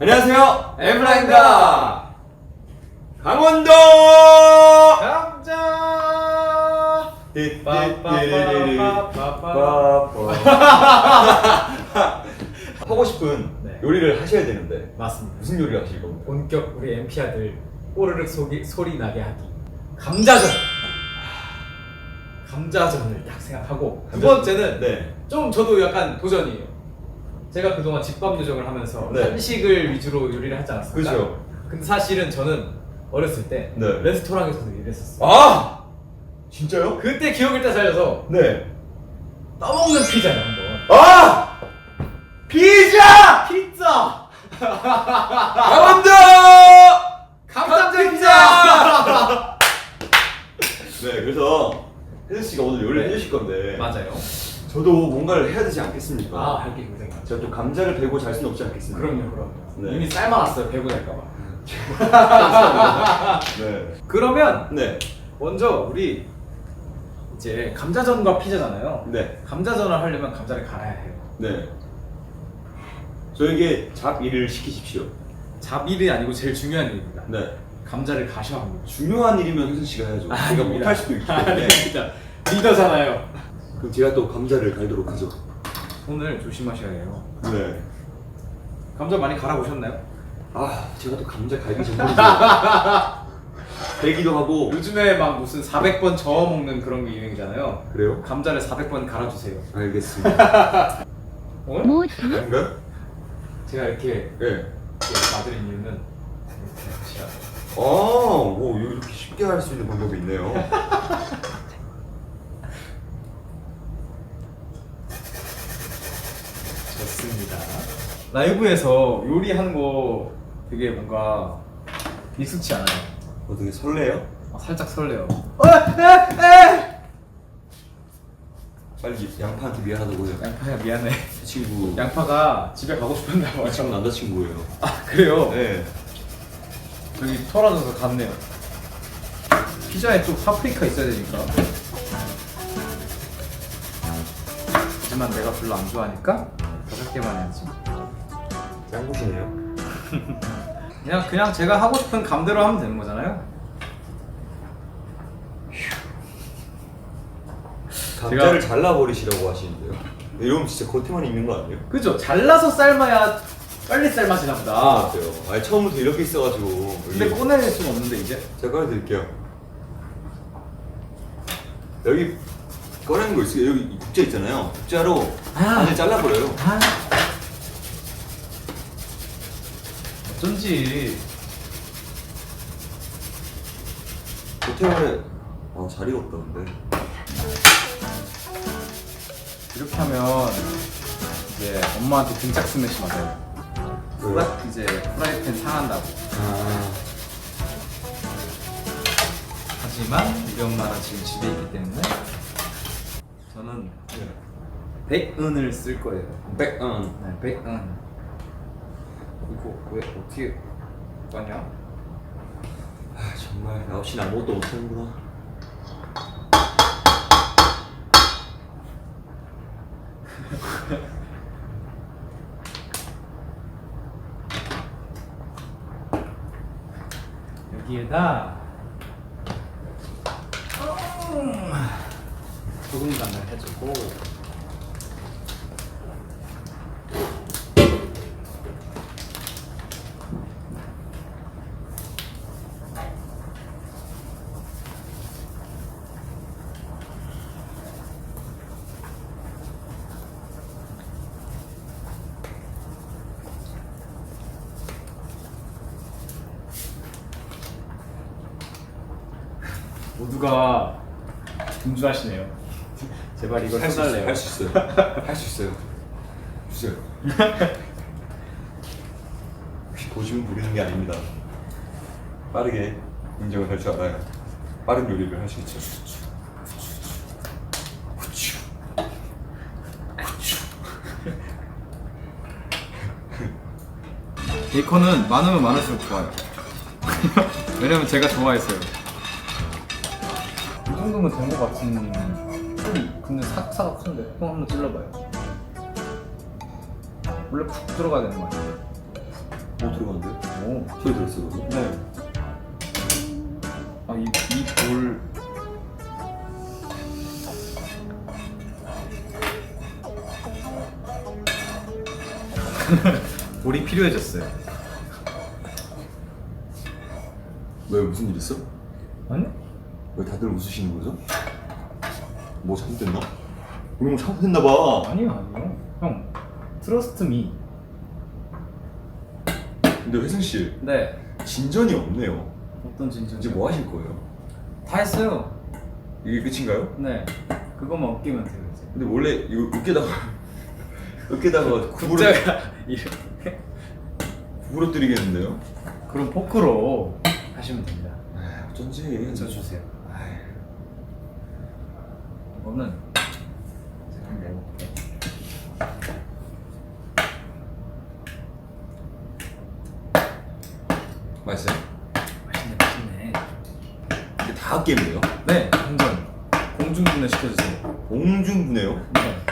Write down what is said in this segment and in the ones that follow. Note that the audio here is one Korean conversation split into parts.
안녕하세요. 엠플라입니다. 강원도. 감자. 하고 싶은 네. 요리를 하셔야 되는데 맞습니다. 무슨 요리를 하실 겁니까? 본격 우리 MP 아들 꼬르륵 소리, 소리 나게 하기. 감자전. 감자전을 딱 생각하고 두 감자- 번째는 네. 좀 저도 약간 도전이에요. 제가 그동안 집밥 요정을 하면서 네. 한식을 위주로 요리를 하지 않았습니까? 그죠. 근데 사실은 저는 어렸을 때 네. 레스토랑에서도 일했었어요. 아 진짜요? 그때 기억을 딱 살려서 네. 떠먹는 피자를 한번. 아 피자 피자! 강원도 감자 피자! 네 그래서 혜진 씨가 오늘 요리를 네. 해주실 건데 맞아요. 저도 뭔가를 해야 되지 않겠습니까? 아, 할 게 굉장히 많죠. 제가 또 감자를 베고 잘 수는 없지 않겠습니까? 그럼요, 그럼요. 네. 이미 삶아놨어요, 배고 날까봐. 네. 그러면 네. 먼저 우리 이제 감자전과 피자잖아요. 네. 감자전을 하려면 감자를 갈아야 해요. 네. 저에게 잡 일을 시키십시오. 잡일이 아니고 제일 중요한 일입니다. 네. 감자를 가셔야 합니다. 중요한 일이면 혜진 씨가 해야죠. 제가 아닙니다. 못할 수도 있기 때문에. 아닙니다. 리더잖아요. 그럼 제가 또 감자를 갈도록 하죠. 손을 조심하셔야 해요. 네. 감자 많이 갈아보셨나요? 아, 제가 또 감자 갈기 전문이죠. 배기도 하고. 요즘에 막 무슨 400번 저어 먹는 그런 게 유행이잖아요. 그래요? 감자를 400번 갈아주세요. 알겠습니다. 어? 모두 아닌가요? 제가 이렇게 네. 이렇게 놔드린 이유는 아, 오, 이렇게 쉽게 할 수 있는 방법이 있네요. 좋습니다. 라이브에서 요리하는 거 되게 뭔가 익숙치 않아요. 어떻게 설레요? 아, 살짝 설레요. 빨리 양파한테 미안하다고요. 양파야 미안해. 제 친구. 양파가 집에 가고 싶었나 봐요. 지금 남자친구예요. 아 그래요? 네. 여기 털어져서 갔네요. 피자에 또 파프리카 있어야 되니까. 하지만 내가 별로 안 좋아하니까 다섯 개만 해야지. 짱구시네요. 그냥 그냥 제가 하고 싶은 감대로 하면 되는 거잖아요. 감자를 잘라버리시라고 하시는데요. 이러면 진짜 겉에만 있는 거 아니에요? 그죠? 잘라서 삶아야 빨리 삶아지나 보다. 아, 맞아요. 아니, 처음부터 이렇게 있어가지고. 근데 여기- 꺼낼 수는 없는데 이제. 제가 꺼내드릴게요. 여기 꺼내는 거 있어요. 여기 국자 있잖아요. 국자로 아. 안을 잘라버려요. 아. 어쩐지 호텔에 아, 잘 익었다 근데. 이렇게 하면 이제 엄마한테 등짝 스매시 맞아요. 왜요? 이제 프라이팬 상한다고. 아, 하지만 우리 엄마는 지금 집에 있기 때문에 저는 백은을 쓸 거예요. 백은. 네, 백은. 이거 왜 어떻게 까냐? 아, 정말 나 없이는 아무것도 못하는구나. 여기에다 소금 간을 해주고 모두가 분주하시네요. 제발 이걸 해달래요. 할수 있어요. 할 수 있어요. 주세요. 혹시 고집은 부리는 게 아닙니다. 빠르게 인정을 할 줄 알아요. 빠른 요리를 할 수 있죠. 후추. 베이컨은 많으면 많을수록 좋아요. 왜냐면 제가 좋아했어요. 이 정도면 된 것 같은. 좀 근데 사각사각한데. 형 한번 찔러봐요. 원래 푹 들어가야 되는 거 아니에요? 어 들어가는데? 오. 소리 들었어 그거? 네. 아, 이, 이 볼. 볼이 필요해졌어요. 왜 무슨 일 있어? 아니? 왜 다들 웃으시는 거죠? 뭐 잘못됐나? 우리 뭐 잘못했나 봐 아니요, 아니요. 형, 트러스트 미. 근데 회승 씨 네. 진전이 없네요 어떤 진짜 이제 뭐 하실 거예요? 다 했어요. 이게 끝인가요? 네. 그것만 웃기면 돼요, 이제. 근데 원래 이거 으깨다가 으깨다가 구부러, 국자가 이렇게. 구부러뜨리겠는데요? 그럼 포크로 하시면 됩니다. 아 어쩐지 저 주세요. 이거는 제가 한번 먹어볼게요. 맛있어요? 맛있네, 맛있네. 이게 다 게임이에요? 네, 완전 공중분해 시켜주세요. 공중분해요? 네.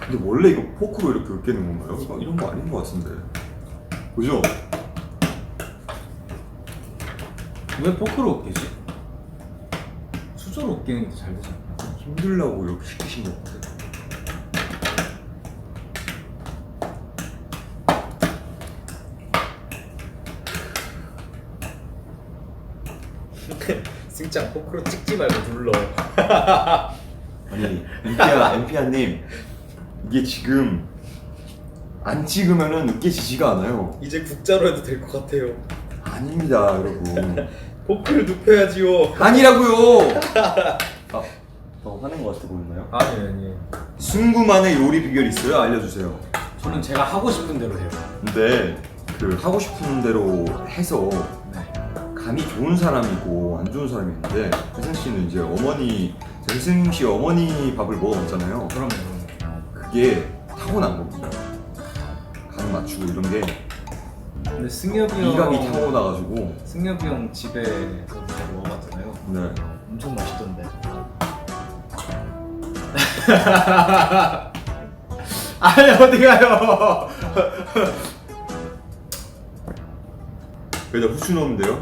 근데 원래 이거 포크로 이렇게 으깨는 건가요? 이거 이런 거 아닌 것 같은데 그죠? 왜 포크로 웃기지? 수저로 웃기는 게더잘 되지 않나? 힘들라고 이렇게 시키신 것 같아요 승장 포크로 찍지 말고 눌러. 아니 엠피아 엠피아님 이게 지금 안 찍으면은 으깨지지가 않아요 이제 국자로 해도 될 것 같아요. 아닙니다 여러분 포크를 눕혀야지요. 아니라고요 아, 더 화낸 것 같아 보였나요? 아니 아니. 승구만의 요리 비결 있어요? 알려주세요 저는 제가 하고 싶은 대로 해요. 근데 그 하고 싶은 대로 해서 네. 감이 좋은 사람이고 안 좋은 사람이 있는데 혜승 씨는 이제 어머니 혜승 씨 어머니 밥을 먹어봤잖아요. 그러면 그러면. 그게 타고난 겁니다. 간 맞추고 이런 게 근데 승엽이 형 미각이 타고나가지고 승엽이 형 집에서 제가 먹어봤잖아요. 네. 엄청 맛있던데. 아니 어디 가요? 여기다 후추 넣으면 돼요.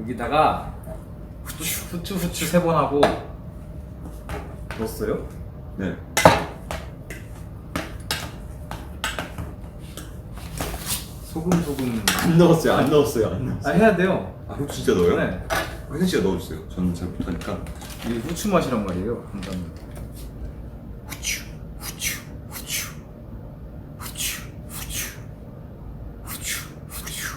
여기다가 후추 후추 후추 세 번 하고 넣었어요? 네. 소금 소금. 안 넣었어요. 안 넣었어요. 안 넣었어요. 아 해야 돼요. 아 후추 진짜 넣어요? 네. 혜승 씨가 넣어주세요. 저는 잘 못하니까. 이게 후추 맛이란 말이에요. 한번. 후추, 후추, 후추, 후추, 후추, 후추, 후추.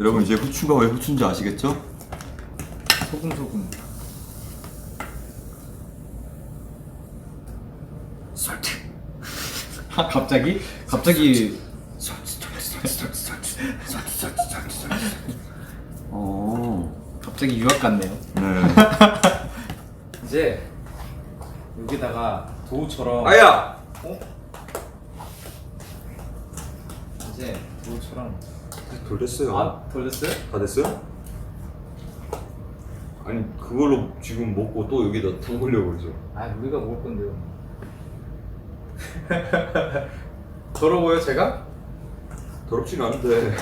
여러분 이제 후추가 왜 후추인지 아시겠죠? 소금 소금. 설득. 아 갑자기 갑자기 어. 갑자기 유학 같네요. 네. 이제 여기다가 도우처럼 아야. 어? 이제 도우처럼 덜 됐어요. 아 돌렸어요? 다 됐어요? 아니 그걸로 지금 먹고 또 여기다 담그려고 그러죠. 아 우리가 먹을 건데요. 더러 보여 제가? 더럽진 않은데.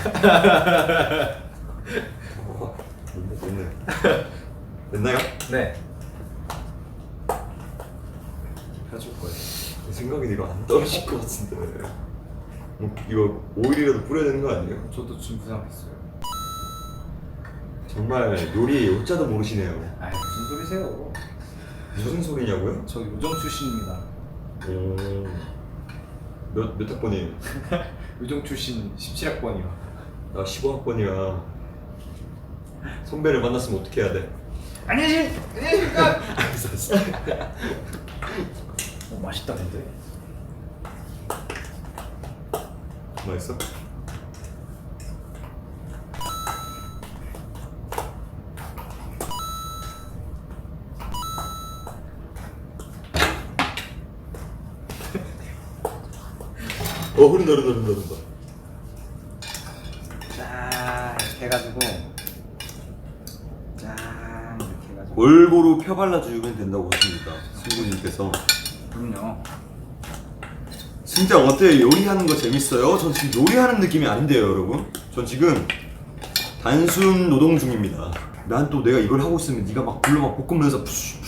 어, 됐네. 됐나요? 네. 해줄 거예요. 내 생각엔 이거 안 떨어질 것 같은데. 뭐, 이거 오일이라도 뿌려야 되는 거 아니에요? 저도 지금 부상했어요. 정말 요리의 요자도 모르시네요. 아 무슨 소리세요? 무슨 소리냐고요? 저 요정 출신입니다. 오. 몇, 몇 학번이에요? 요정 출신 17학번이요. 나 15학번이야. 선배를 만났으면 어떻게 해야 돼? 안녕하십 안녕하십니까? 알았어. 어, 맛있다 근데. 맛있어? 어 흐른다 흐른다 흐른다 흐른다 짠 이렇게 해가지고 짠 이렇게 해가지고 골고루 펴발라주면 된다고 하십니다. 승구님께서. 그럼요. 진짜 어때요? 요리하는 거 재밌어요? 전 지금 요리하는 느낌이 아닌데요, 여러분. 전 지금 단순 노동 중입니다. 난 또 내가 이걸 하고 있으면 네가 막 불러 막 볶으면서 푸쉬푸쉬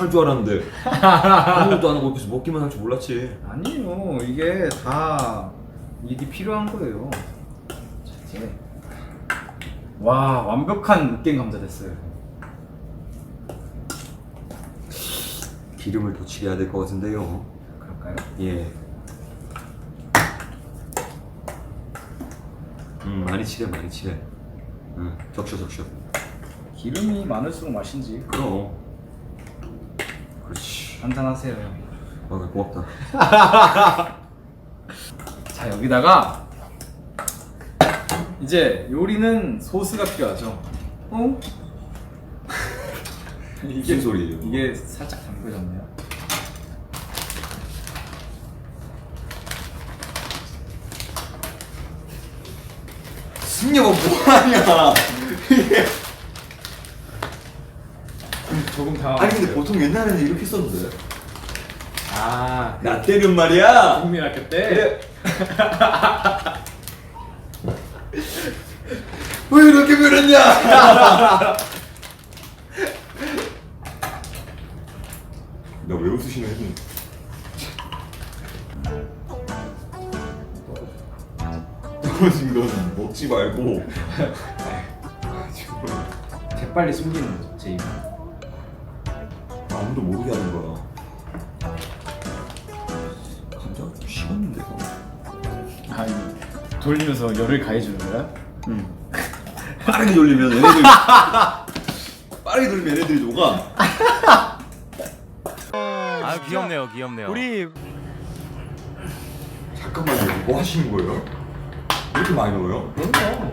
할 줄 알았는데 아무것도 안 하고 옆에서 먹기만 할 줄 몰랐지. 아니요, 이게 다 일이 필요한 거예요. 자, 이제 와 완벽한 으깬 감자 됐어요. 기름을 더 칠해야 될 것 같은데요. 그럴까요? 예. 음 많이 칠해 많이 칠해. 응 적셔 적셔. 기름이 많을수록 맛인지 그럼. 그렇지. 한잔 하세요. 아 고맙다. 자 여기다가 이제 요리는 소스가 필요하죠. 어? 무슨 소리예요? 이게 살짝 담궈졌네요. 승려가 뭐하냐? 조금 다. 아니 근데 보통 옛날에는 이렇게 썼는데. 아 나 때는 말이야. 국민 학교 때. 그래. 왜 이렇게 변했냐? 나 왜 웃으시나 했더니 떨어진 건 먹지 말고 재빨리 숨기는 거죠 제 입. 아무도 모르게 하는 거야. 감자 좀 식었는데. 아니 돌리면서 열을 가해주는 거야? 응. 빠르게 돌리면 얘네들 빠르게 돌리면 얘네들이 녹아. 아 귀엽네요 귀엽네요 우리 잠깐만요. 뭐 하시는 거예요? 이렇게 많이 넣어요? 그럼요.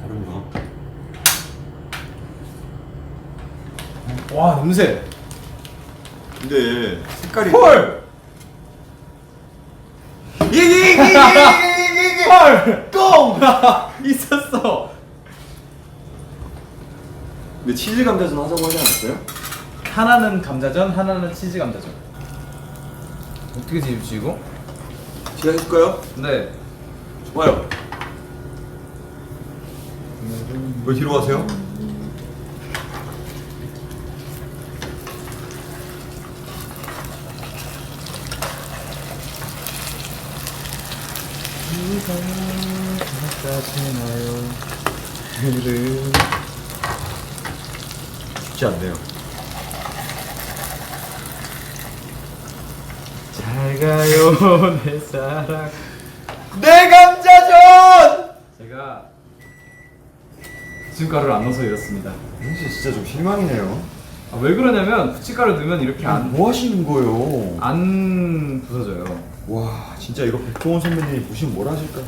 다른가? 와 냄새. 근데 색깔이 헐. 헐. 똥. 있었어. 근데 치즈 감자전 하자고 하지 않았어요? 하나는 감자전, 하나는 치즈 감자전. 어떻게 뒤집지 이거? 제가 해줄까요? 네. 좋아요. 왜 뒤로 가세요? 쉽지 않네요. 잘 가요 내 사랑. 내 감자전! 제가 부침가루를 안 넣어서 이렇습니다. 현실 진짜 좀 실망이네요. 아, 왜 그러냐면 부침가루 넣으면 이렇게 안, 뭐 하시는 거예요? 안 부서져요. 와 진짜 이거 백종원 선배님이 보시면 뭘 하실까?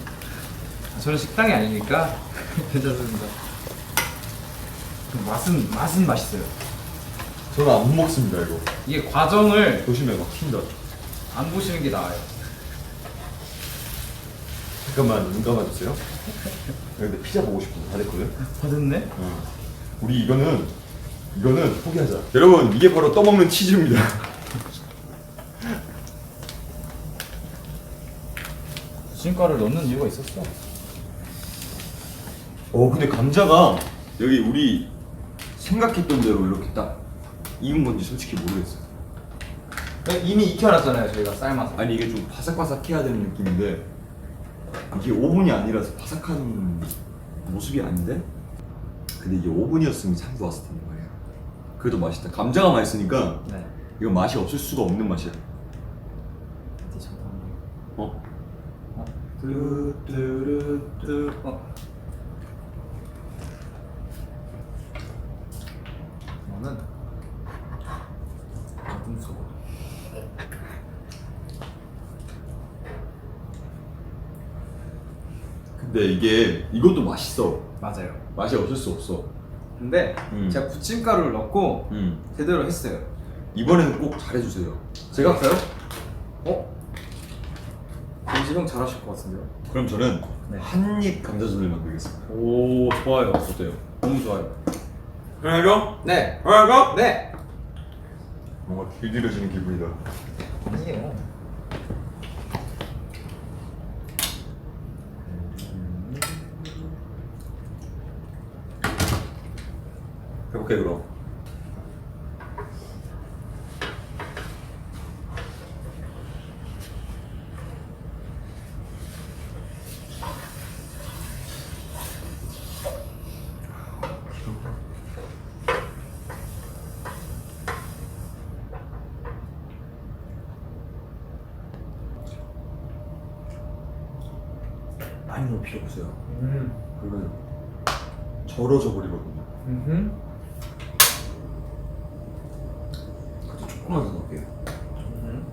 저는 식당이 아니니까 괜찮습니다. 그 맛은 맛은 맛있어요. 저는 안 먹습니다 이거. 이게 과정을 조심해 막 튄다. 안 보시는 게 나아요. 잠깐만 눈 감아주세요. 근데 피자 보고 싶은데 다 됐거든. 다 됐네? 어. 우리 이거는 이거는 포기하자. 여러분 이게 바로 떠먹는 치즈입니다. 부침가루를 넣는 이유가 있었어. 어 근데 감자가 여기 우리 생각했던 대로 이렇게 딱 익은 건지 솔직히 모르겠어. 이미 익혀놨잖아요 저희가 삶아서. 아니 이게 좀 바삭바삭해야 되는 느낌인데 이게 오븐이 아니라서 바삭한 모습이 아닌데 근데 이게 오븐이었으면 참 좋았을 텐데 말이야 그래도 맛있다 감자가 맛있으니까 네. 이거 맛이 없을 수가 없는 맛이야 어디 잠깐만. 어? 어? 뚜뚜루뚜. 어. 저는 어둠 속으로. 근데 이게 이것도 맛있어 맞아요. 맛이 없을 수 없어 근데 음. 제가 부침가루를 넣고 음. 제대로 했어요. 이번에는 꼭 잘해주세요 제가 할까요? 형 잘하실 것 같은데요? 그럼 저는 네. 한입 감자전을 만들겠습니다 오 좋아요. 어때요? 너무 좋아요. 해줘? 네. 해줘? 네. 뭔가 길들여지는 기분이다 아니에요. 많이 필요 없어요 음. 그러면 절어져 버리거든요 음. 아주 조금만 더 넣을게요 음.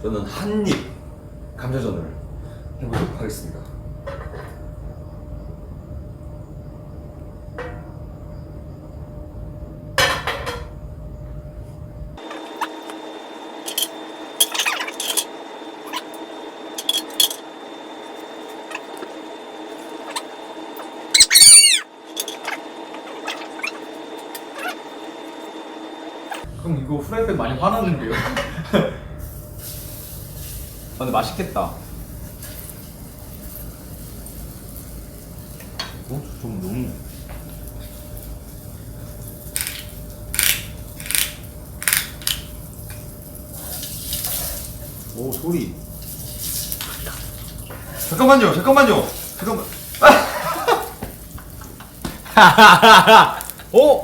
저는 한 입 감자전을 해보도록 하겠습니다 그럼 이거 후라이팬 많이 화났는데요? 아 근데 맛있겠다. 어? 좀 너무 오 소리. 잠깐만요 잠깐만요 잠깐만 어?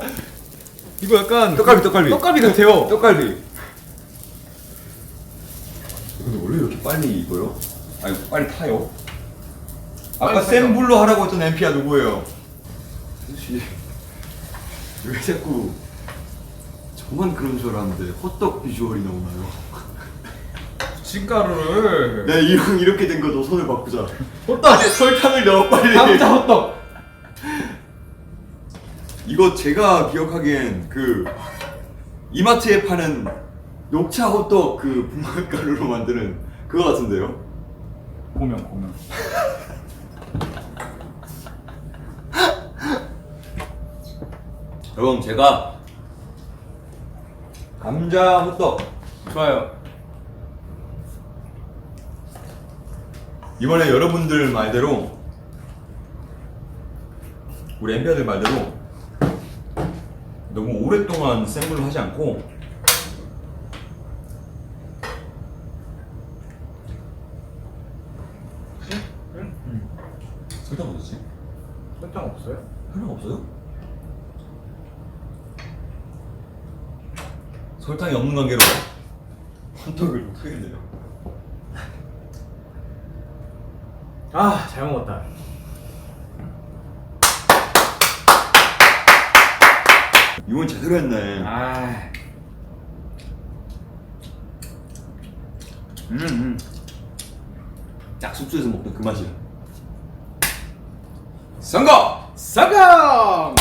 이거 약간 떡갈비 떡갈비 떡갈비 같아요. 떡갈비 근데 원래 이렇게 빨리 익어요? 아니 빨리 타요? 아까 빨리 센 타요. 불로 하라고 했던 엠피아 누구예요? 아저씨 왜 자꾸 저만 그런 줄 알았는데 호떡 비주얼이 나오나요? 부침가루를 야 이형 이렇게 된거너 손을 바꾸자 호떡 설탕을 넣어 빨리 감자 호떡. 이거 제가 기억하기엔 그 이마트에 파는 녹차 호떡 그 분말가루로 만드는 그거 같은데요? 고명 고명. 여러분 제가 감자 호떡 좋아요. 이번에 여러분들 말대로 우리 엠비아들 말대로 너무 오랫동안 센 불로 하지 않고 설탕 어딨지? 설탕 없어요? 설탕 없어요? 설탕이 없는 관계로 헌떡을 못하겠네요 아 잘 먹었다. 이건 제대로 했네 아. 음. 음. 딱 숙소에서 먹던 그 맛이야 선거! 사감.